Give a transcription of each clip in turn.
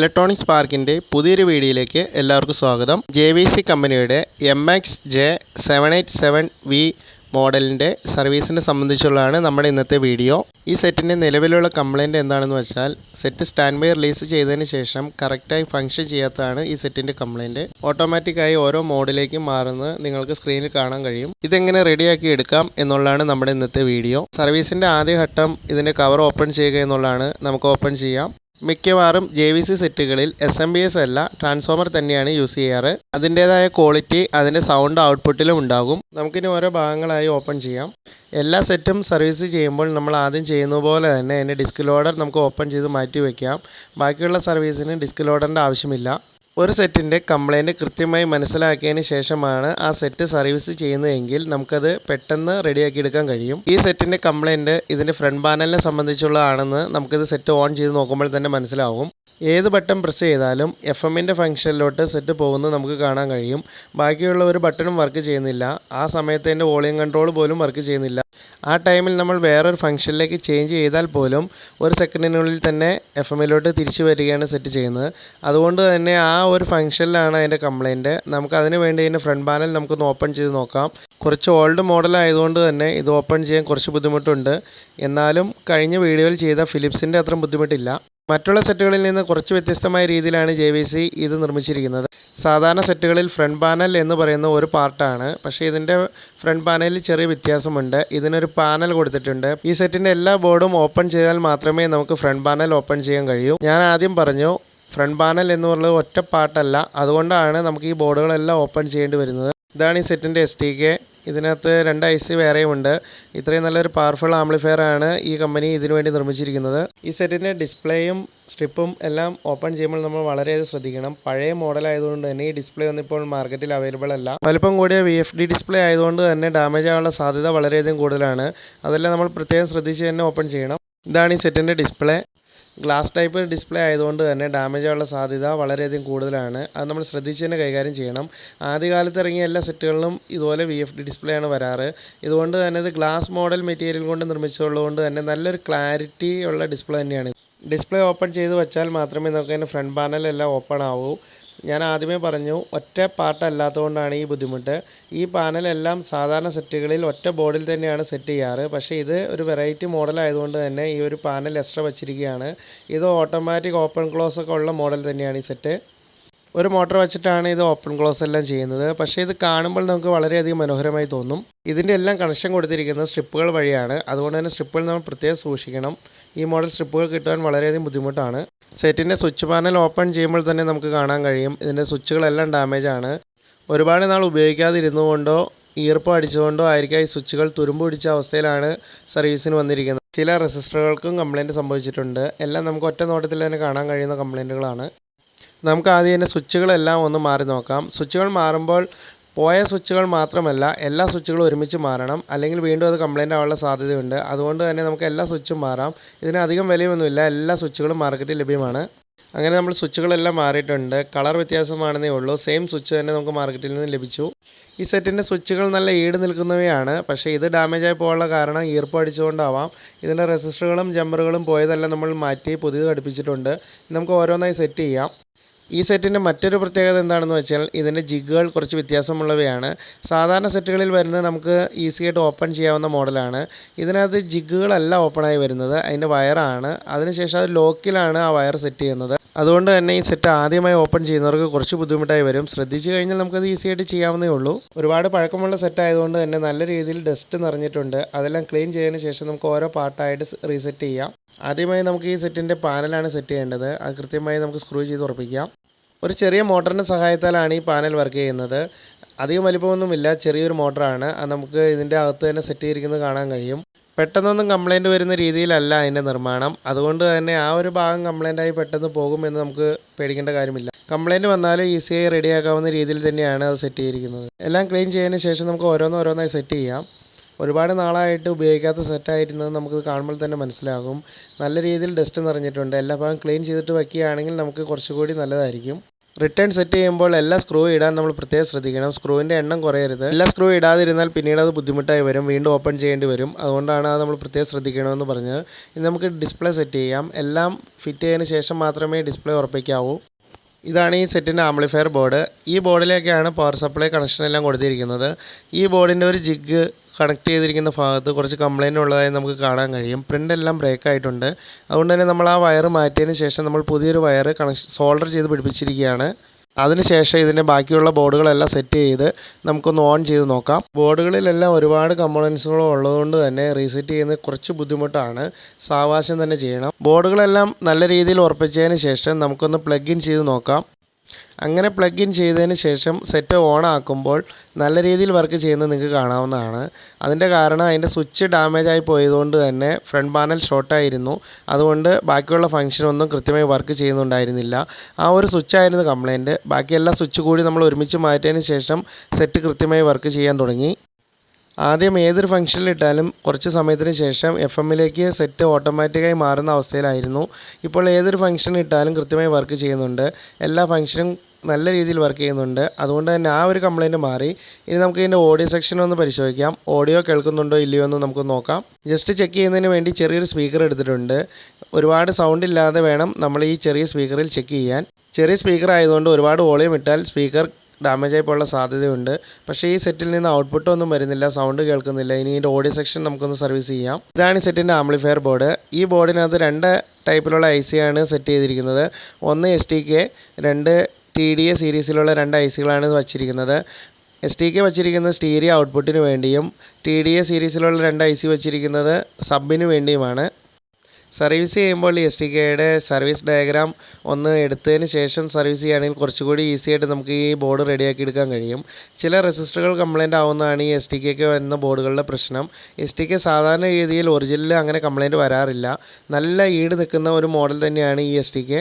Electronics പാർക്കിന്റെ പുതിയൊരു വീഡിയോയിലേക്ക് എല്ലാവർക്കും സ്വാഗതം. ജെ വി സി കമ്പനിയുടെ M X J seven eight seven V മോഡലിന്റെ സർവീസിനെ സംബന്ധിച്ചുള്ളതാണ് നമ്മുടെ ഇന്നത്തെ വീഡിയോ. ഈ സെറ്റിന്റെ നിലവിലുള്ള കംപ്ലൈന്റ് എന്താണെന്ന് വെച്ചാൽ സെറ്റ് സ്റ്റാൻഡ് ബൈ റിലീസ് ചെയ്തതിന് ശേഷം കറക്റ്റായി ഫങ്ഷൻ ചെയ്യാത്തതാണ് ഈ സെറ്റിന്റെ കംപ്ലൈന്റ് ഓട്ടോമാറ്റിക്കായി ഓരോ മോഡിലേക്കും മാറുന്നത് നിങ്ങൾക്ക് സ്ക്രീനിൽ കാണാൻ കഴിയും. ഇതെങ്ങനെ റെഡിയാക്കി എടുക്കാം എന്നുള്ളതാണ് നമ്മുടെ ഇന്നത്തെ വീഡിയോ. സർവീസിന്റെ ആദ്യഘട്ടം ഇതിന്റെ കവർ ഓപ്പൺ ചെയ്യുക എന്നുള്ളതാണ്. നമുക്ക് ഓപ്പൺ ചെയ്യാം. മിക്കവാറും ജെ വി സി സെറ്റുകളിൽ എസ് എം ബി എസ് അല്ല ട്രാൻസ്ഫോമർ തന്നെയാണ് യൂസ് ചെയ്യാറ്. അതിന്റേതായ ക്വാളിറ്റി അതിന്റെ സൗണ്ട് ഔട്ട്പുട്ടിലും ഉണ്ടാകും. നമുക്കിനി ഓരോ ഭാഗങ്ങളായി ഓപ്പൺ ചെയ്യാം. എല്ലാ സെറ്റും സർവീസ് ചെയ്യുമ്പോൾ നമ്മൾ ആദ്യം ചെയ്യുന്ന പോലെ തന്നെ അതിന്റെ ഡിസ്ക് ലോഡർ നമുക്ക് ഓപ്പൺ ചെയ്ത് മാറ്റി വയ്ക്കാം ബാക്കിയുള്ള സർവീസിന് ഡിസ്ക് ലോഡറിന്റെ ആവശ്യമില്ല. ഒരു സെറ്റിന്റെ കംപ്ലൈന്റ് കൃത്യമായി മനസ്സിലാക്കിയതിന് ശേഷമാണ് ആ സെറ്റ് സർവീസ് ചെയ്യുന്നതെങ്കിൽ നമുക്കത് പെട്ടെന്ന് റെഡിയാക്കി എടുക്കാൻ കഴിയും. ഈ സെറ്റിന്റെ കംപ്ലൈന്റ് ഇതിന്റെ ഫ്രണ്ട് പാനലിനെ സംബന്ധിച്ചുള്ളതാണെന്ന് നമുക്കിത് സെറ്റ് ഓൺ ചെയ്ത് നോക്കുമ്പോൾ തന്നെ മനസ്സിലാവും. ഏത് ബട്ടൺ പ്രസ് ചെയ്താലും എഫ് എമ്മിന്റെ ഫംഗ്ഷനിലോട്ട് സെറ്റ് പോകുന്നത് നമുക്ക് കാണാൻ കഴിയും. ബാക്കിയുള്ള ഒരു ബട്ടണും വർക്ക് ചെയ്യുന്നില്ല. ആ സമയത്ത് അതിന്റെ വോളിയം കൺട്രോൾ പോലും വർക്ക് ചെയ്യുന്നില്ല. ആ ടൈമിൽ നമ്മൾ വേറൊരു ഫംഗ്ഷനിലേക്ക് ചേഞ്ച് ചെയ്താൽ പോലും ഒരു സെക്കൻഡിനുള്ളിൽ തന്നെ എഫ് എമ്മിലോട്ട് തിരിച്ചു വരികയാണ് സെറ്റ് ചെയ്യുന്നത്. അതുകൊണ്ട് തന്നെ ആ ഒരു ഫംഗ്ഷനിലാണ് അതിന്റെ കംപ്ലയിന്റ് നമുക്ക് അതിന് വേണ്ടി അതിന്റെ ഫ്രണ്ട് പാനൽ നമുക്കൊന്ന് ഓപ്പൺ ചെയ്ത് നോക്കാം. കുറച്ച് ഓൾഡ് മോഡൽ ആയതുകൊണ്ട് തന്നെ ഇത് ഓപ്പൺ ചെയ്യാൻ കുറച്ച് ബുദ്ധിമുട്ടുണ്ട്. എന്നാലും കഴിഞ്ഞ വീഡിയോയിൽ ചെയ്ത ഫിലിപ്സിന്റെ അത്ര ബുദ്ധിമുട്ടില്ല. മറ്റുള്ള സെറ്റുകളിൽ നിന്ന് കുറച്ച് വ്യത്യസ്തമായ രീതിയിലാണ് ജെ വി സി ഇത് നിർമ്മിച്ചിരിക്കുന്നത്. സാധാരണ സെറ്റുകളിൽ ഫ്രണ്ട് പാനൽ എന്ന് പറയുന്ന ഒരു പാർട്ടാണ് പക്ഷേ ഇതിന്റെ ഫ്രണ്ട് പാനലിൽ ചെറിയ വ്യത്യാസമുണ്ട്. ഇതിനൊരു പാനൽ കൊടുത്തിട്ടുണ്ട്. ഈ സെറ്റിന്റെ എല്ലാ ബോർഡും ഓപ്പൺ ചെയ്താൽ മാത്രമേ നമുക്ക് ഫ്രണ്ട് പാനൽ ഓപ്പൺ ചെയ്യാൻ കഴിയൂ. ഞാൻ ആദ്യം പറഞ്ഞു ഫ്രണ്ട് പാനൽ എന്ന് പറയുന്നത് ഒറ്റ പാർട്ടല്ല അതുകൊണ്ടാണ് നമുക്ക് ഈ ബോർഡുകളെല്ലാം ഓപ്പൺ ചെയ്യേണ്ടി വരുന്നത്. ഇതാണ് ഈ സെറ്റിന്റെ എസ് ടി കെ ഇതിനകത്ത് രണ്ട് ഐ സി വേറെയും ഉണ്ട് ഇത്രയും നല്ലൊരു പവർഫുൾ ആംപ്ലിഫയർ ആണ് ഈ കമ്പനി ഇതിനു വേണ്ടി നിർമ്മിച്ചിരിക്കുന്നത്. ഈ സെറ്റിന്റെ ഡിസ്പ്ലേയും സ്ട്രിപ്പും എല്ലാം ഓപ്പൺ ചെയ്യുമ്പോൾ നമ്മൾ വളരെയധികം ശ്രദ്ധിക്കണം. പഴയ മോഡൽ ആയതുകൊണ്ട് തന്നെ ഈ ഡിസ്പ്ലേ ഒന്നും ഇപ്പോൾ മാർക്കറ്റിൽ അവൈലബിൾ അല്ല. വലുപ്പം കൂടിയ വി എഫ് ഡി ഡിസ്പ്ലേ ആയതുകൊണ്ട് തന്നെ ഡാമേജ് ആകാനുള്ള സാധ്യത വളരെയധികം കൂടുതലാണ്. അതെല്ലാം നമ്മൾ പ്രത്യേകം ശ്രദ്ധിച്ച് തന്നെ ഓപ്പൺ ചെയ്യണം. ഇതാണ് ഈ സെറ്റിന്റെ ഡിസ്പ്ലേ ഗ്ലാസ് ടൈപ്പ് ഡിസ്പ്ലേ ആയതുകൊണ്ട് തന്നെ ഡാമേജ് ആവാനുള്ള സാധ്യത വളരെയധികം കൂടുതലാണ്. അത് നമ്മൾ ശ്രദ്ധിച്ച് തന്നെ കൈകാര്യം ചെയ്യണം. ആദ്യകാലത്ത് ഇറങ്ങിയ എല്ലാ സെറ്റുകളിലും ഇതുപോലെ വി എഫ് ഡി ഡിസ്പ്ലേ ആണ് വരാറ്. ഇതുകൊണ്ട് തന്നെ ഇത് ഗ്ലാസ് മോഡൽ മെറ്റീരിയൽ കൊണ്ട് നിർമ്മിച്ചതുകൊണ്ട് തന്നെ നല്ലൊരു ക്ലാരിറ്റി ഉള്ള ഡിസ്പ്ലേ തന്നെയാണ്. ഡിസ്പ്ലേ ഓപ്പൺ ചെയ്ത് വെച്ചാൽ മാത്രമേ നമുക്ക് അതിന്റെ ഫ്രണ്ട് പാനൽ എല്ലാം ഓപ്പൺ ആവൂ. ഞാൻ ആദ്യമേ പറഞ്ഞു ഒറ്റ പാട്ടല്ലാത്തതുകൊണ്ടാണ് ഈ ബുദ്ധിമുട്ട്. ഈ പാനലെല്ലാം സാധാരണ സെറ്റുകളിൽ ഒറ്റ ബോർഡിൽ തന്നെയാണ് സെറ്റ് ചെയ്യാറ്. പക്ഷേ ഇത് ഒരു വെറൈറ്റി മോഡൽ ആയതുകൊണ്ട് തന്നെ ഈ ഒരു പാനൽ എക്സ്ട്രാ വച്ചിരിക്കുകയാണ്. ഇത് ഓട്ടോമാറ്റിക് ഓപ്പൺ ക്ലോസ് ഒക്കെ ഉള്ള മോഡൽ തന്നെയാണ് ഈ സെറ്റ് ഒരു മോട്ടർ വെച്ചിട്ടാണ് ഇത് ഓപ്പൺ ക്ലോസ് എല്ലാം ചെയ്യുന്നത്. പക്ഷേ ഇത് കാണുമ്പോൾ നമുക്ക് വളരെയധികം മനോഹരമായി തോന്നും. ഇതിന്റെ എല്ലാം കണക്ഷൻ കൊടുത്തിരിക്കുന്നത് സ്ട്രിപ്പുകൾ വഴിയാണ്. അതുകൊണ്ട് തന്നെ സ്ട്രിപ്പുകൾ നമ്മൾ പ്രത്യേകം സൂക്ഷിക്കണം. ഈ മോഡൽ സ്ട്രിപ്പുകൾ കിട്ടാൻ വളരെയധികം ബുദ്ധിമുട്ടാണ്. സെറ്റിന്റെ സ്വിച്ച് പാനൽ ഓപ്പൺ ചെയ്യുമ്പോൾ തന്നെ നമുക്ക് കാണാൻ കഴിയും. ഇതിന്റെ സ്വിച്ചുകളെല്ലാം ഡാമേജ് ആണ്. ഒരുപാട് നാൾ ഉപയോഗിക്കാതിരുന്നുകൊണ്ടോ ഈർപ്പം അടിച്ചുകൊണ്ടോ ആയിരിക്കാം ഈ സ്വിച്ചുകൾ തുരുമ്പ് പിടിച്ച അവസ്ഥയിലാണ് സർവീസിന് വന്നിരിക്കുന്നത്. ചില റെസിസ്റ്ററുകൾക്കും കംപ്ലൈന്റ് സംഭവിച്ചിട്ടുണ്ട്. എല്ലാം നമുക്ക് ഒറ്റ നോട്ടത്തിൽ തന്നെ കാണാൻ കഴിയുന്ന കംപ്ലൈന്റുകളാണ് നമുക്ക് ആദ്യം തന്നെ സ്വിച്ചുകളെല്ലാം ഒന്ന് മാറി നോക്കാം. സ്വിച്ചുകൾ മാറുമ്പോൾ പോയ സ്വിച്ചുകൾ മാത്രമല്ല എല്ലാ സ്വിച്ചുകളും ഒരുമിച്ച് മാറണം. അല്ലെങ്കിൽ വീണ്ടും അത് കംപ്ലൈന്റ് ആവാനുള്ള സാധ്യതയുണ്ട്. അതുകൊണ്ട് തന്നെ നമുക്ക് എല്ലാ സ്വിച്ചും മാറാം. ഇതിന് അധികം വിലയൊന്നുമില്ല. എല്ലാ സ്വിച്ചുകളും മാർക്കറ്റിൽ ലഭ്യമാണ്. അങ്ങനെ നമ്മൾ സ്വിച്ചുകളെല്ലാം മാറിയിട്ടുണ്ട്. കളർ വ്യത്യാസമാണെന്നേ ഉള്ളൂ. സെയിം സ്വിച്ച് തന്നെ നമുക്ക് മാർക്കറ്റിൽ നിന്ന് ലഭിച്ചു. ഈ സെറ്റിന്റെ സ്വിച്ചുകൾ നല്ല ഈട് നിൽക്കുന്നവയാണ്. പക്ഷേ ഇത് ഡാമേജ് ആയി പോകാനുള്ള കാരണം ഈർപ്പം അടിച്ചുകൊണ്ടാവാം. ഇതിന്റെ റെസിസ്റ്ററുകളും ജമ്പറുകളും പോയതെല്ലാം നമ്മൾ മാറ്റി പുതിയത് ഘടിപ്പിച്ചിട്ടുണ്ട് നമുക്ക് ഓരോന്നായി സെറ്റ് ചെയ്യാം. ഈ സെറ്റിന്റെ മറ്റൊരു പ്രത്യേകത എന്താണെന്ന് വെച്ചാൽ ഇതിന്റെ ജിഗുകൾ കുറച്ച് വ്യത്യാസമുള്ളവയാണ്. സാധാരണ സെറ്റുകളിൽ വരുന്നത് നമുക്ക് ഈസി ആയിട്ട് ഓപ്പൺ ചെയ്യാവുന്ന മോഡലാണ്. ഇതിനകത്ത് ജിഗുകളല്ല ഓപ്പണായി വരുന്നത്. അതിന്റെ വയറാണ്. അതിനുശേഷം അത് ലോക്കിലാണ് ആ വയർ സെറ്റ് ചെയ്യുന്നത്. അതുകൊണ്ട് തന്നെ ഈ സെറ്റ് ആദ്യമായി ഓപ്പൺ ചെയ്യുന്നവർക്ക് കുറച്ച് ബുദ്ധിമുട്ടായി വരും. ശ്രദ്ധിച്ചു കഴിഞ്ഞാൽ നമുക്കത് ഈസി ആയിട്ട് ചെയ്യാവുന്നേ ഉള്ളൂ. ഒരുപാട് പഴക്കമുള്ള സെറ്റ് ആയതുകൊണ്ട് തന്നെ നല്ല രീതിയിൽ ഡസ്റ്റ് നിറഞ്ഞിട്ടുണ്ട്. അതെല്ലാം ക്ലീൻ ചെയ്തതിന് ശേഷം നമുക്ക് ഓരോ പാർട്ടായിട്ട് റീസെറ്റ് ചെയ്യാം. ആദ്യമായി നമുക്ക് ഈ സെറ്റിന്റെ പാനലാണ് സെറ്റ് ചെയ്യേണ്ടത്. അത് കൃത്യമായി നമുക്ക് സ്ക്രൂ ചെയ്ത് ഉറപ്പിക്കാം. ഒരു ചെറിയ മോട്ടറിന്റെ സഹായത്താലാണ് ഈ പാനൽ വർക്ക് ചെയ്യുന്നത്. അധികം വലിപ്പമൊന്നുമില്ല ചെറിയൊരു മോട്ടറാണ്. അത് നമുക്ക് ഇതിന്റെ അകത്ത് തന്നെ സെറ്റ് ചെയ്തിരിക്കുന്നത് കാണാൻ കഴിയും. പെട്ടെന്നൊന്നും കംപ്ലൈന്റ് വരുന്ന രീതിയിലല്ല അതിന്റെ നിർമ്മാണം. അതുകൊണ്ട് തന്നെ ആ ഒരു ഭാഗം കംപ്ലൈന്റായി പെട്ടെന്ന് പോകുമെന്ന് നമുക്ക് പേടിക്കേണ്ട കാര്യമില്ല. കംപ്ലൈന്റ് വന്നാലും ഈസിയായി റെഡിയാക്കാവുന്ന രീതിയിൽ തന്നെയാണ് അത് സെറ്റ് ചെയ്തിരിക്കുന്നത്. എല്ലാം ക്ലീൻ ചെയ്തതിന് ശേഷം നമുക്ക് ഓരോന്നോരോന്നായി സെറ്റ് ചെയ്യാം. ഒരുപാട് നാളായിട്ട് ഉപയോഗിക്കാത്ത സെറ്റായിരുന്നത് നമുക്ക് കാണുമ്പോൾ തന്നെ മനസ്സിലാകും. നല്ല രീതിയിൽ ഡസ്റ്റ് നിറഞ്ഞിട്ടുണ്ട്. എല്ലാ ഭാഗം ക്ലീൻ ചെയ്തിട്ട് വയ്ക്കുകയാണെങ്കിൽ നമുക്ക് കുറച്ചുകൂടി നല്ലതായിരിക്കും. റിട്ടേൺ സെറ്റ് ചെയ്യുമ്പോൾ എല്ലാ സ്ക്രൂ ഇടാൻ നമ്മൾ പ്രത്യേകം ശ്രദ്ധിക്കണം. സ്ക്രൂവിന്റെ എണ്ണം കുറയരുത്. എല്ലാ സ്ക്രൂ ഇടാതിരുന്നാൽ പിന്നീട് അത് ബുദ്ധിമുട്ടായി വരും. വീണ്ടും ഓപ്പൺ ചെയ്യേണ്ടി വരും. അതുകൊണ്ടാണ് അത് നമ്മൾ പ്രത്യേകം ശ്രദ്ധിക്കണമെന്ന് പറഞ്ഞത്. ഇനി നമുക്ക് ഡിസ്പ്ലേ സെറ്റ് ചെയ്യാം. എല്ലാം ഫിറ്റ് ചെയ്തതിന് ശേഷം മാത്രമേ ഡിസ്പ്ലേ ഉറപ്പിക്കാവൂ. ഇതാണ് ഈ സെറ്റിന്റെ ആംപ്ലിഫയർ ബോർഡ് ഈ ബോർഡിലേക്കാണ് പവർ സപ്ലൈ കണക്ഷൻ എല്ലാം കൊടുത്തിരിക്കുന്നത്. ഈ ബോർഡിന്റെ ഒരു ജിഗ് കണക്ട് ചെയ്തിരിക്കുന്ന ഭാഗത്ത് കുറച്ച് കംപ്ലൈന്റ് ഉള്ളതായി നമുക്ക് കാണാൻ കഴിയും. പ്രിന്റ് എല്ലാം ബ്രേക്ക് ആയിട്ടുണ്ട്. അതുകൊണ്ട് തന്നെ നമ്മൾ ആ വയർ മാറ്റിയതിന് ശേഷം നമ്മൾ പുതിയൊരു വയർ കണക്ഷൻ സോൾഡർ ചെയ്ത് പിടിപ്പിച്ചിരിക്കുകയാണ്. അതിനുശേഷം ഇതിന്റെ ബാക്കിയുള്ള ബോർഡുകളെല്ലാം സെറ്റ് ചെയ്ത് നമുക്കൊന്ന് ഓൺ ചെയ്ത് നോക്കാം. ബോർഡുകളിലെല്ലാം ഒരുപാട് കമ്പോണൻസുകളും ഉള്ളതുകൊണ്ട് തന്നെ റീസെറ്റ് ചെയ്യുന്നത് കുറച്ച് ബുദ്ധിമുട്ടാണ്. സാവകാശം തന്നെ ചെയ്യണം. ബോർഡുകളെല്ലാം നല്ല രീതിയിൽ ഉറപ്പിച്ചതിന് ശേഷം നമുക്കൊന്ന് പ്ലഗ് ഇൻ ചെയ്ത് നോക്കാം. അങ്ങനെ പ്ലഗ് ഇൻ ചെയ്തതിന് ശേഷം സെറ്റ് ഓൺ ആക്കുമ്പോൾ നല്ല രീതിയിൽ വർക്ക് ചെയ്യുന്നത് നിങ്ങൾക്ക് കാണാവുന്നതാണ്. അതിന്റെ കാരണം അതിന്റെ സ്വിച്ച് ഡാമേജ് ആയി പോയതുകൊണ്ട് തന്നെ ഫ്രണ്ട് പാനൽ ഷോർട്ടായിരുന്നു അതുകൊണ്ട് ബാക്കിയുള്ള ഫംഗ്ഷൻ ഒന്നും കൃത്യമായി വർക്ക് ചെയ്യുന്നുണ്ടായിരുന്നില്ല. ആ ഒരു സ്വിച്ചായിരുന്നു കംപ്ലൈന്റ് ബാക്കി എല്ലാ സ്വിച്ച് കൂടി നമ്മൾ ഒരുമിച്ച് മാറ്റിയതിന് ശേഷം സെറ്റ് കൃത്യമായി വർക്ക് ചെയ്യാൻ തുടങ്ങി. ആദ്യം ഏതൊരു ഫംഗ്ഷനിലിട്ടാലും കുറച്ച് സമയത്തിന് ശേഷം എഫ് എമ്മിലേക്ക് സെറ്റ് ഓട്ടോമാറ്റിക്കായി മാറുന്ന അവസ്ഥയിലായിരുന്നു. ഇപ്പോൾ ഏതൊരു ഫംഗ്ഷൻ ഇട്ടാലും കൃത്യമായി വർക്ക് ചെയ്യുന്നുണ്ട്. എല്ലാ ഫംഗ്ഷനും നല്ല രീതിയിൽ വർക്ക് ചെയ്യുന്നുണ്ട്. അതുകൊണ്ട് തന്നെ ആ ഒരു കംപ്ലൈന്റ് മാറി. ഇനി നമുക്ക് ഇതിന്റെ ഓഡിയോ സെക്ഷൻ ഒന്ന് പരിശോധിക്കാം. ഓഡിയോ കേൾക്കുന്നുണ്ടോ ഇല്ലയോ എന്ന് നമുക്ക് നോക്കാം. ജസ്റ്റ് ചെക്ക് ചെയ്യുന്നതിന് വേണ്ടി ചെറിയൊരു സ്പീക്കർ എടുത്തിട്ടുണ്ട്. ഒരുപാട് സൗണ്ട് ഇല്ലാതെ വേണം നമ്മൾ ഈ ചെറിയ സ്പീക്കറിൽ ചെക്ക് ചെയ്യാൻ. ചെറിയ സ്പീക്കർ ആയതുകൊണ്ട് ഒരുപാട് വോളിയം ഇട്ടാൽ സ്പീക്കർ ഡാമേജ് ആയി പോകാനുള്ള സാധ്യതയുണ്ട്. പക്ഷേ ഈ സെറ്റിൽ നിന്ന് ഔട്ട്പുട്ട് ഒന്നും വരുന്നില്ല സൗണ്ട് കേൾക്കുന്നില്ല. ഇനി ഇതിന്റെ ഓഡിയോ സെക്ഷൻ നമുക്കൊന്ന് സർവീസ് ചെയ്യാം. ഇതാണ് ഈ സെറ്റിന്റെ ആംപ്ലിഫയർ ബോർഡ് ഈ ബോർഡിനകത്ത് രണ്ട് ടൈപ്പിലുള്ള ഐ ആണ് സെറ്റ് ചെയ്തിരിക്കുന്നത്. ഒന്ന് എസ് ടി കെ രണ്ട് ടി ഡി എ സീരീസിലുള്ള രണ്ട് ഐ സികളാണ് വച്ചിരിക്കുന്നത്. എസ് ടി കെ വച്ചിരിക്കുന്നത് സ്റ്റീരിയോ ഔട്ട്പുട്ടിന് വേണ്ടിയും ടി ഡി എ സീരീസിലുള്ള രണ്ട് ഐ സി വച്ചിരിക്കുന്നത് സബിന് വേണ്ടിയുമാണ്. സർവീസ് ചെയ്യുമ്പോൾ എസ് ടി കെയുടെ സർവീസ് ഡയഗ്രാം ഒന്ന് എടുത്തതിന് ശേഷം സർവീസ് ചെയ്യുകയാണെങ്കിൽ കുറച്ചുകൂടി ഈസി ആയിട്ട് നമുക്ക് ഈ ബോർഡ് റെഡിയാക്കി എടുക്കാൻ കഴിയും. ചില റെസിസ്റ്ററുകൾ കംപ്ലൈന്റ് ആവുന്നതാണ് ഈ എസ് ടി കെക്ക് വരുന്ന ബോർഡുകളുടെ പ്രശ്നം. എസ് ടി കെ സാധാരണ രീതിയിൽ ഒറിജിനൽ അങ്ങനെ കംപ്ലൈന്റ് വരാറില്ല. നല്ല ഈട് നിൽക്കുന്ന ഒരു മോഡൽ തന്നെയാണ് ഈ S T K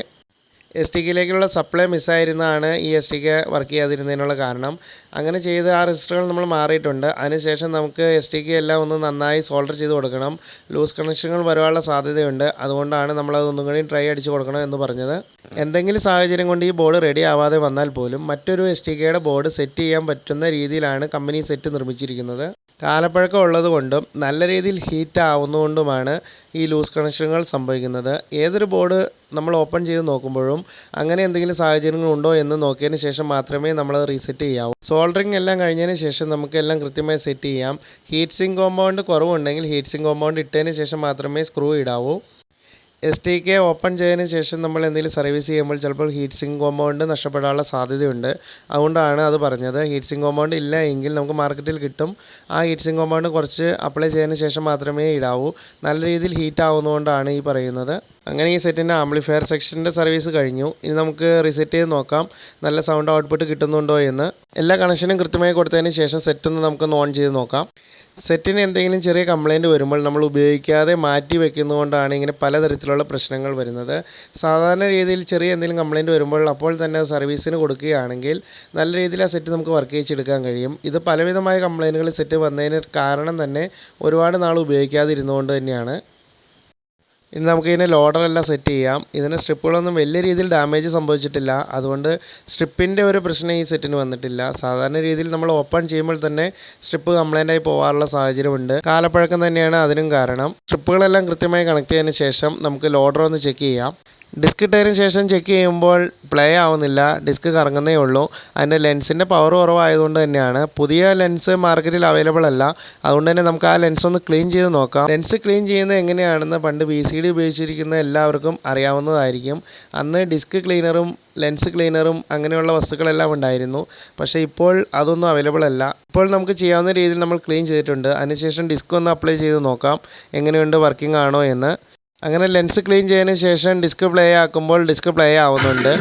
S T കെയിലേക്കുള്ള supply മിസ്സായിരുന്നതാണ് ഈ എസ് ടി കെ വർക്ക് ചെയ്യാതിരുന്നതിനുള്ള കാരണം. അങ്ങനെ ചെയ്ത് ആ റെസിസ്റ്ററുകൾ നമ്മൾ മാറിയിട്ടുണ്ട്. അതിനുശേഷം നമുക്ക് എസ് ടി കെ എല്ലാം ഒന്ന് നന്നായി സോൾഡർ ചെയ്ത് കൊടുക്കണം. ലൂസ് കണക്ഷനുകൾ വരാനുള്ള സാധ്യതയുണ്ട്. അതുകൊണ്ടാണ് നമ്മളത് ഒന്നും കൂടി ട്രൈ അടിച്ച് കൊടുക്കണം എന്ന് പറഞ്ഞത്. എന്തെങ്കിലും സാഹചര്യം കൊണ്ട് ഈ ബോർഡ് റെഡി ആവാതെ വന്നാൽ പോലും മറ്റൊരു എസ് ടി കെയുടെ ബോർഡ് സെറ്റ് ചെയ്യാൻ പറ്റുന്ന രീതിയിലാണ് കമ്പനി സെറ്റ് നിർമ്മിച്ചിരിക്കുന്നത്. കാലപ്പഴക്കം ഉള്ളതുകൊണ്ടും നല്ല രീതിയിൽ ഹീറ്റ് ആവുന്നതുകൊണ്ടുമാണ് ഈ ലൂസ് കണക്ഷനുകൾ സംഭവിക്കുന്നത്. ഏതൊരു ബോർഡ് നമ്മൾ ഓപ്പൺ ചെയ്ത് നോക്കുമ്പോഴും അങ്ങനെ എന്തെങ്കിലും സാഹചര്യങ്ങൾ ഉണ്ടോ എന്ന് നോക്കിയതിന് ശേഷം മാത്രമേ നമ്മളത് റീസെറ്റ് ചെയ്യാവൂ. സോൾഡറിങ് എല്ലാം കഴിഞ്ഞതിന് ശേഷം നമുക്ക് എല്ലാം കൃത്യമായി സെറ്റ് ചെയ്യാം. ഹീറ്റ് സിങ്ക് കോമ്പൗണ്ട് കുറവുണ്ടെങ്കിൽ ഹീറ്റ് സിങ്ക് കോമ്പൗണ്ട് ഇട്ടതിന് ശേഷം മാത്രമേ സ്ക്രൂ ഇടാവൂ. എസ് ടി കെ ഓപ്പൺ ചെയ്തതിന് ശേഷം നമ്മൾ എന്തെങ്കിലും സർവീസ് ചെയ്യുമ്പോൾ ചിലപ്പോൾ ഹീറ്റ് സിങ്ക് കോമ്പൗണ്ട് നഷ്ടപ്പെടാനുള്ള സാധ്യതയുണ്ട്. അതുകൊണ്ടാണ് അത് പറഞ്ഞത്. ഹീറ്റ് സിങ്ക് കോമ്പൗണ്ട് ഇല്ല എങ്കിൽ നമുക്ക് മാർക്കറ്റിൽ കിട്ടും. ആ ഹീറ്റ് സിങ്ക് കോമ്പൗണ്ട് കുറച്ച് അപ്ലൈ ചെയ്തതിന് ശേഷം മാത്രമേ ഇടാവൂ. നല്ല രീതിയിൽ ഹീറ്റ് ആവുന്നതുകൊണ്ടാണ് ഈ പറയുന്നത്. അങ്ങനെ ഈ സെറ്റിന്റെ ആംപ്ലിഫയർ സെക്ഷന്റെ സർവീസ് കഴിഞ്ഞു. ഇനി നമുക്ക് റിസെറ്റ് ചെയ്ത് നോക്കാം. നല്ല സൗണ്ട് ഔട്ട്പുട്ട് കിട്ടുന്നുണ്ടോ എന്ന്. എല്ലാ കണക്ഷനും കൃത്യമായി കൊടുത്തതിന് ശേഷം സെറ്റ് ഒന്ന് നമുക്കൊന്ന് ഓൺ ചെയ്ത് നോക്കാം. സെറ്റിന് എന്തെങ്കിലും ചെറിയ കംപ്ലൈന്റ് വരുമ്പോൾ നമ്മൾ ഉപയോഗിക്കാതെ മാറ്റി വെക്കുന്നതുകൊണ്ടാണ് ഇങ്ങനെ പലതരത്തിലുള്ള പ്രശ്നങ്ങൾ വരുന്നത്. സാധാരണ രീതിയിൽ ചെറിയ എന്തെങ്കിലും കംപ്ലൈന്റ് വരുമ്പോൾ അപ്പോൾ തന്നെ സർവീസിന് കൊടുക്കുകയാണെങ്കിൽ നല്ല രീതിയിൽ ആ സെറ്റ് നമുക്ക് വർക്ക് ചെയ്യിച്ചെടുക്കാൻ കഴിയും. ഇത് പലവിധമായ കംപ്ലൈന്റുകൾ സെറ്റ് വന്നതിന് കാരണം തന്നെ ഒരുപാട് നാൾ ഉപയോഗിക്കാതിരുന്നുകൊണ്ട് തന്നെയാണ്. ഇനി നമുക്ക് ഇതിനെ ലോഡറെല്ലാം സെറ്റ് ചെയ്യാം. ഇതിന് സ്ട്രിപ്പുകളൊന്നും വലിയ രീതിയിൽ ഡാമേജ് സംഭവിച്ചിട്ടില്ല. അതുകൊണ്ട് സ്ട്രിപ്പിന്റെ ഒരു പ്രശ്നം ഈ സെറ്റിന് വന്നിട്ടില്ല. സാധാരണ രീതിയിൽ നമ്മൾ ഓപ്പൺ ചെയ്യുമ്പോൾ തന്നെ സ്ട്രിപ്പ് കംപ്ലൈന്റ് ആയി പോകാനുള്ള സാഹചര്യമുണ്ട് കാലപ്പഴക്കം തന്നെയാണ് അതിനും കാരണം. സ്ട്രിപ്പുകളെല്ലാം കൃത്യമായി കണക്ട് ചെയ്തതിന് ശേഷം നമുക്ക് ലോഡർ ഒന്ന് ചെക്ക് ചെയ്യാം. ഡിസ്ക് ഇട്ടതിന് ശേഷം ചെക്ക് ചെയ്യുമ്പോൾ പ്ലേ ആവുന്നില്ല. ഡിസ്ക് കറങ്ങുന്നേ ഉള്ളൂ. അതിന്റെ ലെൻസിന്റെ പവർ കുറവായതുകൊണ്ട് തന്നെയാണ്. പുതിയ ലെൻസ് മാർക്കറ്റിൽ അവൈലബിൾ അല്ല. അതുകൊണ്ട് തന്നെ നമുക്ക് ആ ലെൻസ് ഒന്ന് ക്ലീൻ ചെയ്ത് നോക്കാം. ലെൻസ് ക്ലീൻ ചെയ്യുന്നത് എങ്ങനെയാണെന്ന് പണ്ട് വി സി ഡി ഉപയോഗിച്ചിരിക്കുന്ന എല്ലാവർക്കും അറിയാവുന്നതായിരിക്കും. അന്ന് ഡിസ്ക് ക്ലീനറും ലെൻസ് ക്ലീനറും അങ്ങനെയുള്ള വസ്തുക്കളെല്ലാം ഉണ്ടായിരുന്നു. പക്ഷേ ഇപ്പോൾ അതൊന്നും അവൈലബിൾ അല്ല. ഇപ്പോൾ നമുക്ക് ചെയ്യാവുന്ന രീതിയിൽ നമ്മൾ ക്ലീൻ ചെയ്തിട്ടുണ്ട്. അതിനുശേഷം ഡിസ്ക് ഒന്ന് അപ്ലൈ ചെയ്ത് നോക്കാം. എങ്ങനെയുണ്ട് വർക്കിംഗ് ആണോ എന്ന്. അങ്ങനെ ലെൻസ് ക്ലീൻ ചെയ്തതിന് ശേഷം ഡിസ്ക് പ്ലേ ആക്കുമ്പോൾ ഡിസ്ക് പ്ലേ ആവുന്നുണ്ട്.